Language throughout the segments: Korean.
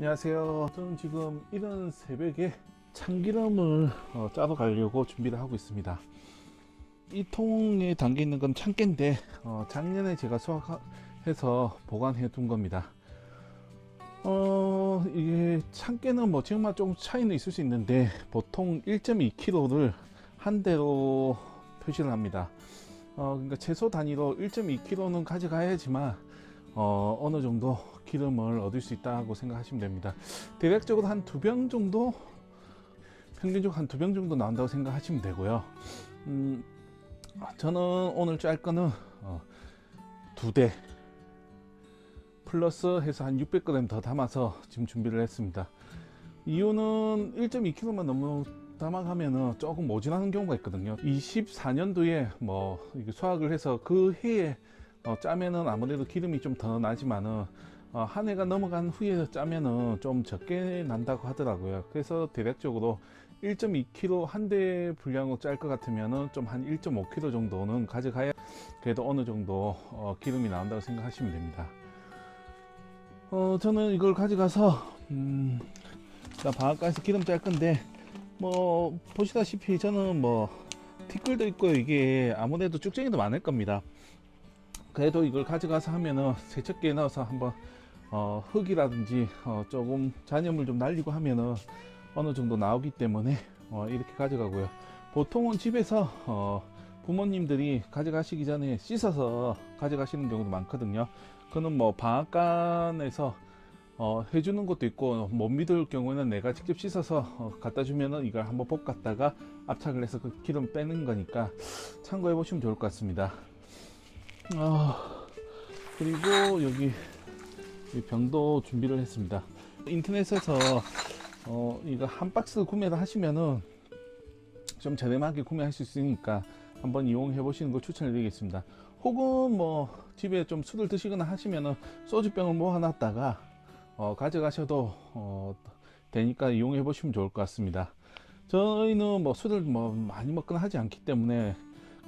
안녕하세요. 저는 지금 이른 새벽에 참기름을 어, 짜러 가려고 준비를 하고 있습니다. 이 통에 담겨 있는 건 참깨인데 어, 작년에 제가 수확해서 보관해 둔 겁니다. 어, 이게 참깨는 뭐 지금만 좀 차이는 있을 수 있는데 보통 1.2kg를 한 대로 표시를 합니다. 어, 그러니까 최소 단위로 1.2kg는 가져가야지만 어, 어느 정도 기름을 얻을 수 있다고 생각하시면 됩니다. 대략적으로 한 두 병 정도, 평균적으로 한 두 병 정도 나온다고 생각하시면 되고요. 음, 저는 오늘 짤 거는 어, 두 대, 플러스 해서 한 600g 더 담아서 지금 준비를 했습니다. 이유는 1.2kg만 너무 담아가면은 조금 모진하는 경우가 있거든요. 24년도에 뭐 수확을 해서 그 해에 어, 짜면은 아무래도 기름이 좀 더 나지만은 어, 한 해가 넘어간 후에 짜면은 좀 적게 난다고 하더라고요. 그래서 대략적으로 1.2kg 한 대 분량으로 짤 것 같으면은 좀 한 1.5kg 정도는 가져가야 그래도 어느 정도 어, 기름이 나온다고 생각하시면 됩니다. 어, 저는 이걸 가져가서 음, 방앗간에서 기름 짤 건데 뭐 보시다시피 저는 뭐 티끌도 있고 이게 아무래도 쭉쟁이도 많을 겁니다. 그래도 이걸 가져가서 하면은 세척기에 넣어서 한번 어, 흙이라든지 어, 조금 잔여물 좀 날리고 하면은 어느 정도 나오기 때문에 어, 이렇게 가져가고요. 보통은 집에서 어, 부모님들이 가져가시기 전에 씻어서 가져가시는 경우도 많거든요. 그는 뭐 방앗간에서 어, 해주는 것도 있고 못 믿을 경우에는 내가 직접 씻어서 어, 갖다 주면은 이걸 한번 볶았다가 압착을 해서 그 기름 빼는 거니까 참고해 보시면 좋을 것 같습니다. 아 그리고 여기 이 병도 준비를 했습니다. 인터넷에서 어, 이거 한 박스 구매를 하시면은 좀 저렴하게 구매할 수 있으니까 한번 이용해 보시는 걸 추천해 드리겠습니다. 혹은 뭐 집에 좀 술을 드시거나 하시면은 소주병을 모아놨다가 어, 가져가셔도 어, 되니까 이용해 보시면 좋을 것 같습니다. 저희는 뭐 술을 뭐 많이 먹거나 하지 않기 때문에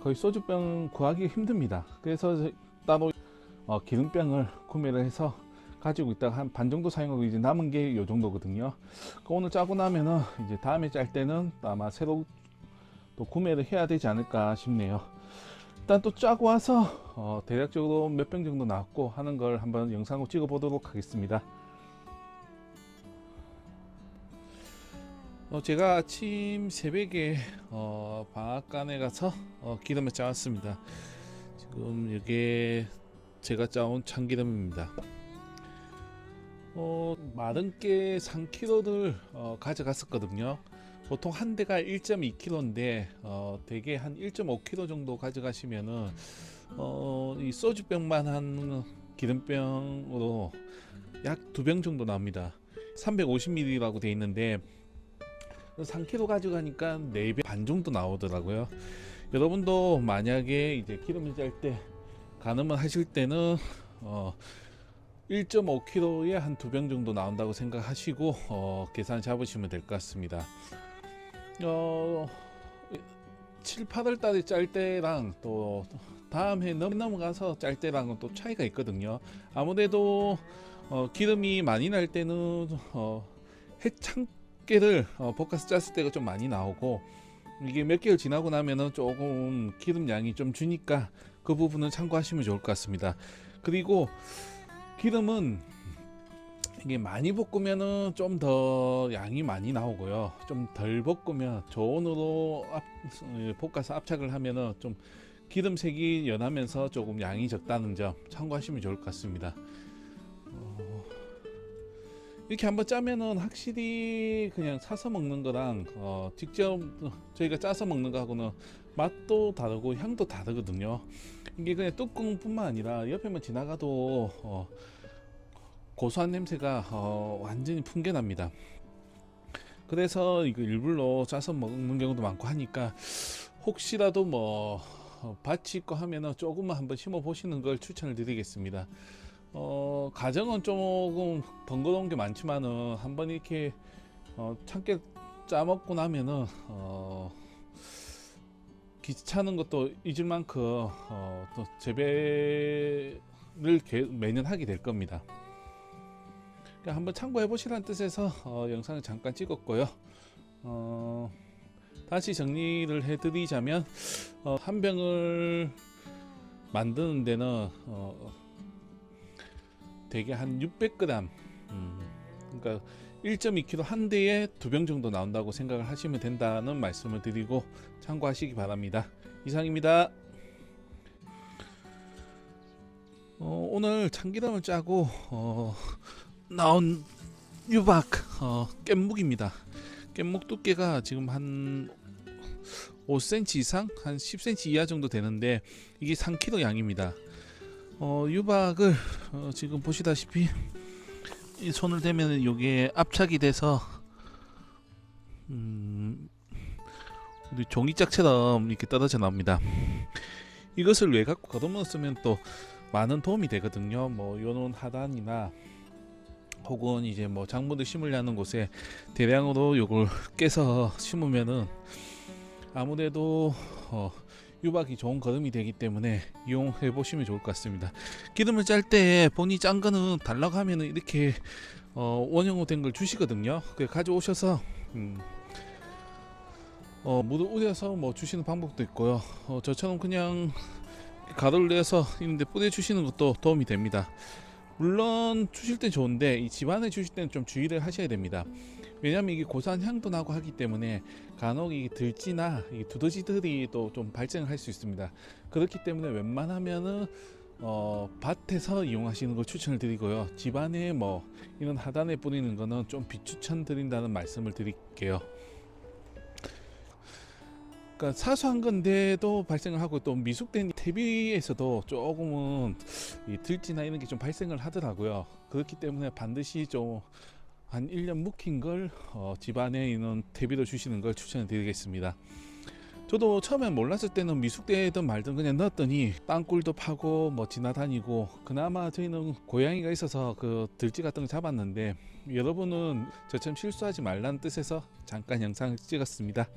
거의 소주병 구하기 힘듭니다. 그래서 따로 어, 기름병을 구매를 해서 가지고 있다가 한 반 정도 사용하고 이제 남은 게 요 정도거든요. 그 오늘 짜고 나면은 이제 다음에 짤 때는 아마 새로 또 구매를 해야 되지 않을까 싶네요. 일단 또 짜고 와서 어, 대략적으로 몇 병 정도 나왔고 하는 걸 한번 영상으로 찍어 보도록 하겠습니다. 어, 제가 아침 새벽에 어, 방앗간에 가서 어, 기름을 짜왔습니다. 지금 이게 제가 짜온 참기름입니다. 어, 마른 깨 3kg를 어, 가져갔었거든요. 보통 한 대가 1.2kg인데 어, 대개 한 1.5kg 정도 가져가시면은 어, 이 소주병만 한 기름병으로 약 두 병 정도 나옵니다. 350ml라고 돼 있는데 3kg 가져가니까 4배 반 정도 나오더라고요. 여러분도 만약에 이제 기름을 짤 때 가늠을 하실 때는 어 1.5kg에 한 두 병 정도 나온다고 생각하시고 어 계산 잡으시면 될 것 같습니다. 어 7, 8월 달에 짤 때랑 또 다음 해 넘- 넘어가서 짤 때랑은 또 차이가 있거든요. 아무래도 어, 기름이 많이 날 때는 어, 해창 깨를 어, 볶아서 짰을 때가 좀 많이 나오고 이게 몇 개월 지나고 나면은 조금 기름 양이 좀 주니까 그 부분은 참고하시면 좋을 것 같습니다. 그리고 기름은 이게 많이 볶으면은 좀 더 양이 많이 나오고요. 좀 덜 볶으면 저온으로 압, 어, 볶아서 압착을 하면은 좀 기름색이 연하면서 조금 양이 적다는 점 참고하시면 좋을 것 같습니다. 어, 이렇게 한번 짜면은 확실히 그냥 사서 먹는 거랑 어, 직접 저희가 짜서 먹는 거하고는 맛도 다르고 향도 다르거든요. 이게 그냥 뚜껑뿐만 아니라 옆에만 지나가도 어, 고소한 냄새가 어, 완전히 풍겨납니다. 그래서 이거 일부러 짜서 먹는 경우도 많고 하니까 혹시라도 뭐 어, 밭이 있고 하면은 조금만 한번 심어 보시는 걸 추천을 드리겠습니다. 어, 가정은 조금 번거로운 게 많지만은 한 번 이렇게 어, 참깨 짜먹고 나면은 어, 귀찮은 것도 잊을 만큼 어, 또 재배를 개- 매년 하게 될 겁니다. 그러니까 한번 참고해 보시라는 뜻에서 어, 영상을 잠깐 찍었고요. 어, 다시 정리를 해드리자면 어, 한 병을 만드는 데는 어, 대개 한 600g 음, 그러니까 1.2kg 한 대에 두 병 정도 나온다고 생각을 하시면 된다는 말씀을 드리고 참고하시기 바랍니다. 이상입니다. 어, 오늘 참기름을 짜고 어, 나온 유박 어, 깻묵입니다. 깻묵 두께가 지금 한 5cm 이상, 한 10cm 이하 정도 되는데 이게 3kg 양입니다. 어, 유박을 어, 지금 보시다시피 이 손을 대면 이게 압착이 돼서 음, 우리 종이짝처럼 이렇게 떨어져 나옵니다. 이것을 왜 갖고 거듭어 쓰면 또 많은 도움이 되거든요. 뭐 요런 하단이나 혹은 이제 뭐 작물을 심으려는 곳에 대량으로 요걸 깨서 심으면은 아무래도 어, 유박이 좋은 거름이 되기 때문에 이용해 보시면 좋을 것 같습니다. 기름을 짤 때 본이 짠 거는 달라고 하면은 이렇게 어, 원형으로 된 걸 주시거든요. 그 가져오셔서 음, 어, 물을 우려서 뭐 주시는 방법도 있고요. 어, 저처럼 그냥 가루를 내서 있는데 뿌려 주시는 것도 도움이 됩니다. 물론 주실 때 좋은데 이 집안에 주실 때는 좀 주의를 하셔야 됩니다. 왜냐하면 이게 고소한 향도 나고 하기 때문에 간혹 이 들쥐나 이 두더지들이 또 좀 발생을 할수 있습니다. 그렇기 때문에 웬만하면은 어, 밭에서 이용하시는 걸 추천을 드리고요. 집안에 뭐 이런 하단에 뿌리는 거는 좀 비추천 드린다는 말씀을 드릴게요. 그러니까 사소한 건데도 발생을 하고 또 미숙된 퇴비에서도 조금은 이 들쥐나 이런 게 좀 발생을 하더라고요. 그렇기 때문에 반드시 좀 한 1년 묵힌 걸 어, 집안에 있는 퇴비로 주시는 걸 추천을 드리겠습니다. 저도 처음에 몰랐을 때는 미숙되든 말든 그냥 넣었더니 땅굴도 파고 뭐 지나다니고 그나마 저희는 고양이가 있어서 그 들쥐 같은 거 잡았는데 여러분은 저처럼 실수하지 말라는 뜻에서 잠깐 영상을 찍었습니다.